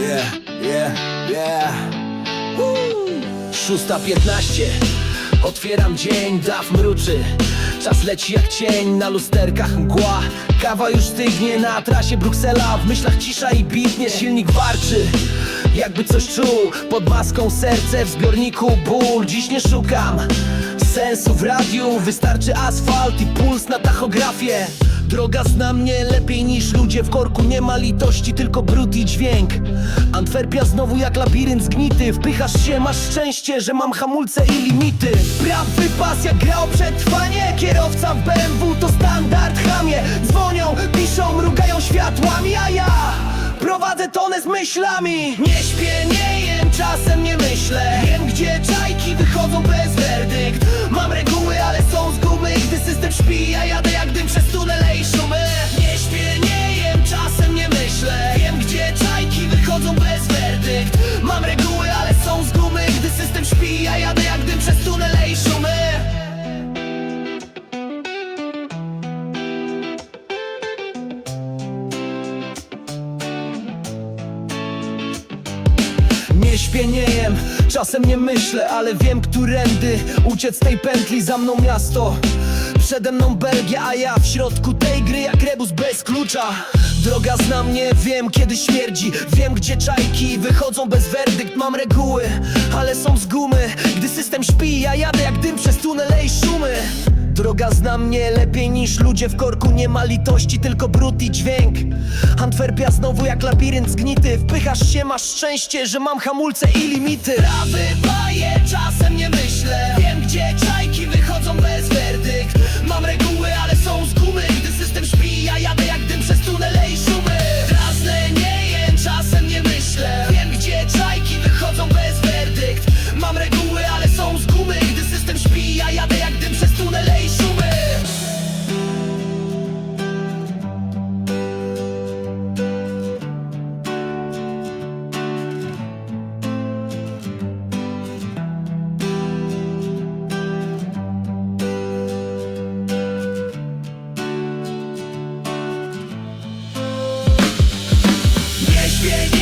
Yeah, yeah, yeah. Szósta piętnaście. Otwieram dzień, daw mruczy. Czas leci jak cień, na lusterkach mgła. Kawa już stygnie na trasie Bruksela. W myślach cisza i bitnie, silnik warczy. Jakby coś czuł, pod maską serce W zbiorniku ból, dziś nie szukam Sensu w radiu, wystarczy asfalt i puls na tachografię Droga zna mnie lepiej niż ludzie w korku Nie ma litości, tylko brud i dźwięk. Antwerpia znowu jak labirynt zgnity Wpychasz się, masz szczęście, że mam hamulce i limity. Prawy pas jak gra o przetrwanie Kierowca w BMW to standard chamie. Dzwonią, piszą, mrugają światłami A ja prowadzę tonę z myślami. Nie śpię, nie jem, czasem nie myślę. Wiem gdzie czajki wychodzą bez werdykt. Mam reguły, ale system śpi, ja jadę jak dym przez tunele i szumy. Nie śpię, nie jem, czasem nie myślę. Wiem gdzie czajki wychodzą bez werdykt. Mam reguły, ale są z gumy. Gdy system śpi, ja jadę jak dym przez tunele i szumy. Nie śpię, nie jem, czasem nie myślę, ale wiem, którędy uciec z tej pętli. Za mną miasto. Przede mną Belgia, a ja w środku tej gry jak rebus bez klucza. Droga zna mnie, wiem kiedy śmierdzi, wiem gdzie czajki wychodzą bez werdykt. Mam reguły, ale są z gumy. Gdy system śpi, ja jadę jak dym przez tunele i szumy. Droga zna mnie lepiej niż ludzie w korku Nie ma litości, tylko brud i dźwięk Antwerpia znowu jak labirynt zgnity Wpychasz się, masz szczęście, że mam hamulce i limity Prawy baje, czasem nie myślę Wiem gdzie czajki wychodzą bez reguły, yeah, yeah.